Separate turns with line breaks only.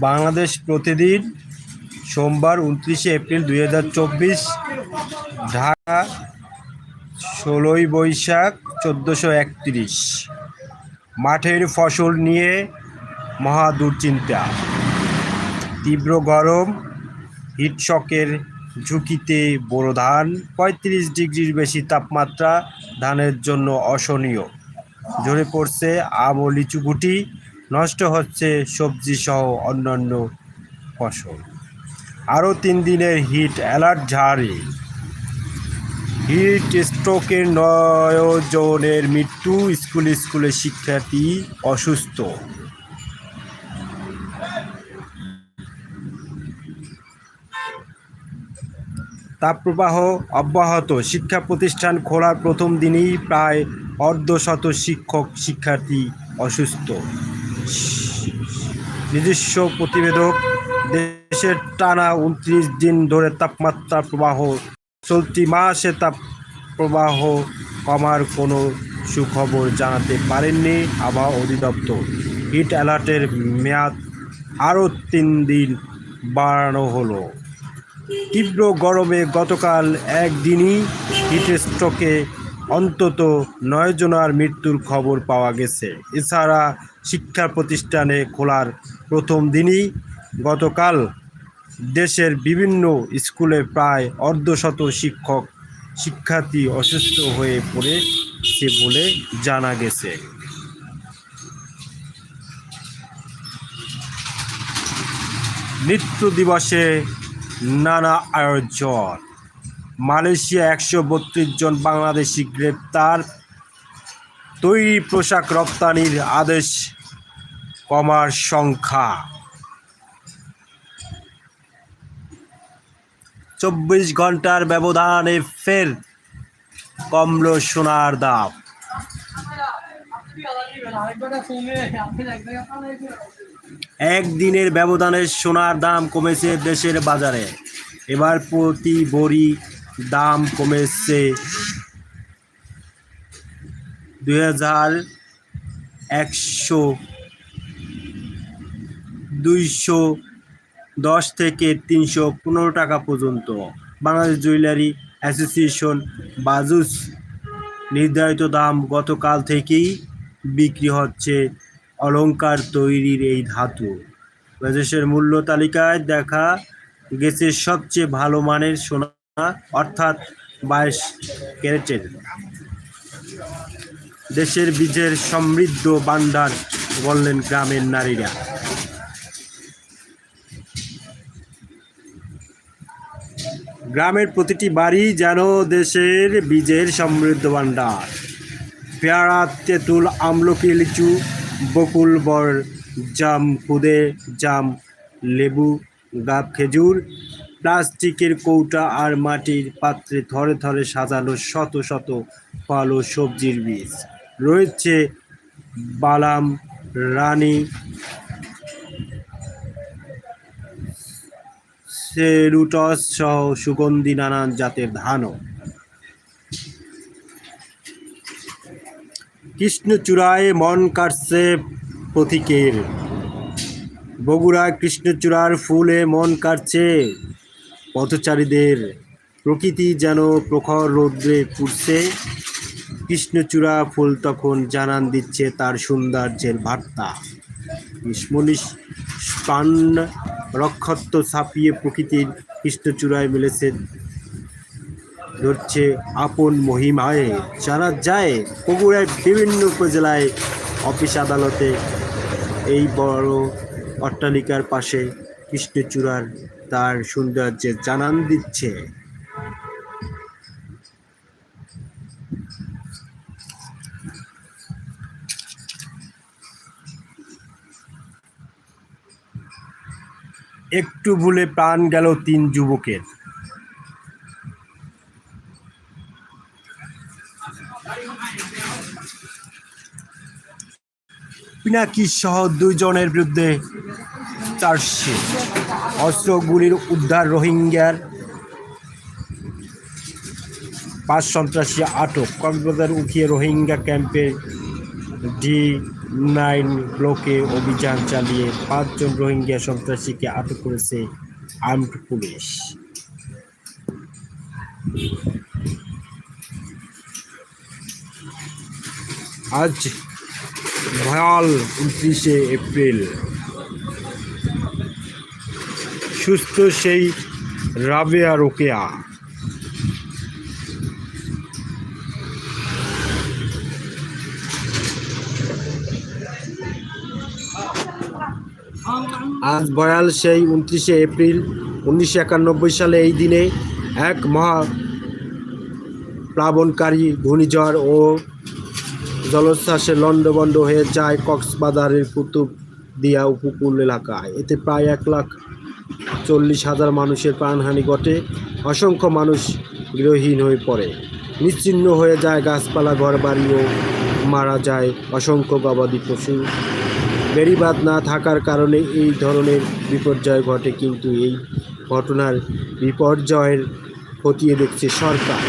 বাংলাদেশ প্রতিদিন সোমবার উনত্রিশে এপ্রিল দুই হাজার চব্বিশ, ঢাকা ষোলোই বৈশাখ চোদ্দোশো একত্রিশ। মাঠের ফসল নিয়ে মহা দুশ্চিন্তা। তীব্র গরম, হিটশকের ঝুঁকিতে বোরো ধান, পঁয়ত্রিশ ডিগ্রির বেশি তাপমাত্রা ধানের জন্য অসহনীয়। ঝরে পড়ছে আম ও লিচু গুটি নষ্ট হচ্ছে সবজি সহ অন্যান্য ফসল। আরও তিন দিনের হিট অ্যালার্ট ঝাড়ে হিট স্ট্রোকের নয় জনের মৃত্যু, স্কুল স্কুলে শিক্ষার্থী অসুস্থ। তাপপ্রবাহ অব্যাহত। শিক্ষা প্রতিষ্ঠান খোলার প্রথম দিনেই প্রায় অর্ধশত শিক্ষক শিক্ষার্থী অসুস্থ। নিজস্ব প্রতিবেদক, দেশের টানা উনত্রিশ দিন ধরে তাপমাত্রা প্রবাহ চলতি মাসে তাপ প্রবাহ কমার কোনো সুখবর জানাতে পারেননি আবহাওয়া অধিদপ্তর। হিট অ্যালার্টের মেয়াদ আরও তিন দিন বাড়ানো হলো। তীব্র গরমে গতকাল একদিনই হিট স্ট্রোকে অন্তত নয় জনার মৃত্যুর খবর পাওয়া গেছে। এছাড়া শিক্ষা প্রতিষ্ঠানে খোলার প্রথম দিনই গতকাল দেশের বিভিন্ন স্কুলে প্রায় অর্ধশত শিক্ষক, শিক্ষার্থী অসুস্থ হয়ে পড়েছে বলে জানা গেছে। মৃত্যু দিবসে নানা আয়োজন। মালয়েশিয়া একশো বত্রিশ জন বাংলাদেশি গ্রেপ্তার। তৈরি পোশাক রপ্তানির আদেশ কমার সংখ্যা। চব্বিশ ঘণ্টার ব্যবধানে ফের কমল সোনার দাম। একদিনের ব্যবধানে সোনার দাম কমেছে দেশের বাজারে। এবার প্রতি বড়ি দাম কমেছে দুই হাজার একশো দুইশো দশ থেকে তিনশো পনেরো টাকা পর্যন্ত। বাংলাদেশ জুয়েলারি অ্যাসোসিয়েশন বাজুস নির্ধারিত দাম গতকাল থেকেই বিক্রি হচ্ছে অলঙ্কার তৈরির এই ধাতু। বাংলাদেশের মূল্য তালিকায় দেখা গেছে সবচেয়ে ভালো মানের সোনা অর্থাৎ বাইশ ক্যারেটের। দেশের বীজের সমৃদ্ধ ভাণ্ডার বললেন গ্রামের নারীরা। গ্রামের প্রতিটি বাড়ি যেন দেশের বীজের সমৃদ্ধ ভাণ্ডার। পেয়ারা, তেঁতুল, আমলকি, লিচু, বকুল, বর, জাম, খুদে, জাম, লেবু, গাব, খেজুর প্লাস্টিকের কৌটা আর মাটির পাত্রে থরে থরে সাজানো শত শত ফল ও সবজির বীজ। রয়েছে বালাম, রানী, সেরুটস সহ সুগন্ধি নানান জাতের ধানও। কৃষ্ণচূড়ায় মন কাটছে প্রতীকের বগুড়া কৃষ্ণচূড়ার ফুলে মন কাটছে। পথচারীদের প্রকৃতি যেন প্রখর রৌদ্রে পুড়ছে। কৃষ্ণচূড়া ফুল তখন জানান দিচ্ছে তার সৌন্দর্যের বার্তা। স্পান রক্ষত্ব ছাপিয়ে প্রকৃতির কৃষ্ণচূড়ায় মিলেছে, ধরছে আপন মহিমায়। জানা যায় বগুড়ায় বিভিন্ন উপজেলায় অফিস আদালতে এই বড় অট্টালিকার পাশে কৃষ্ণচূড়ার তার সৌন্দর্যের জানান দিচ্ছে। একটু ভুলে প্রাণ গেল তিন যুবকের। পিনাকি সহ দুইজনের বিরুদ্ধে চার্জশিট অস্ত্রগুলির উদ্ধার রোহিঙ্গার পাঁচ সন্ত্রাসী আটক। কক্সবাজার উঠিয়ে রোহিঙ্গা ক্যাম্পে ডি নাইন ব্লকে অভিযান চালিয়ে পাঁচজন রোহিঙ্গা সন্ত্রাসীকে আটক করেছে আর্মড পুলিশ। আজ ভয়াল উনত্রিশে এপ্রিল সুস্থ সেই রাবেয়া রোকেয়া। আজ বয়াল সেই উনত্রিশে এপ্রিল উনিশশো একানব্বই সালে এই দিনে এক মহা প্লাবনকারী ঘূর্ণিঝড় ও জলোচ্ছ্বাসে লণ্ডভণ্ড হয়ে যায় কক্সবাজারের কুতুব দিয়া উপকূল এলাকায়। এতে প্রায় এক লাখ চল্লিশ হাজার মানুষের প্রাণহানি ঘটে, অসংখ্য মানুষ গৃহহীন হয়ে পড়ে। নিশ্চিহ্ন হয়ে যায় গাছপালা ঘরবাড়িও মারা যায় অসংখ্য গবাদি পশু। বেড়িবাদ না থাকার কারণে এই ধরনের বিপর্যয় ঘটে, কিন্তু এই ঘটনার বিপর্যয়ের খতিয়ে দেখছে সরকার।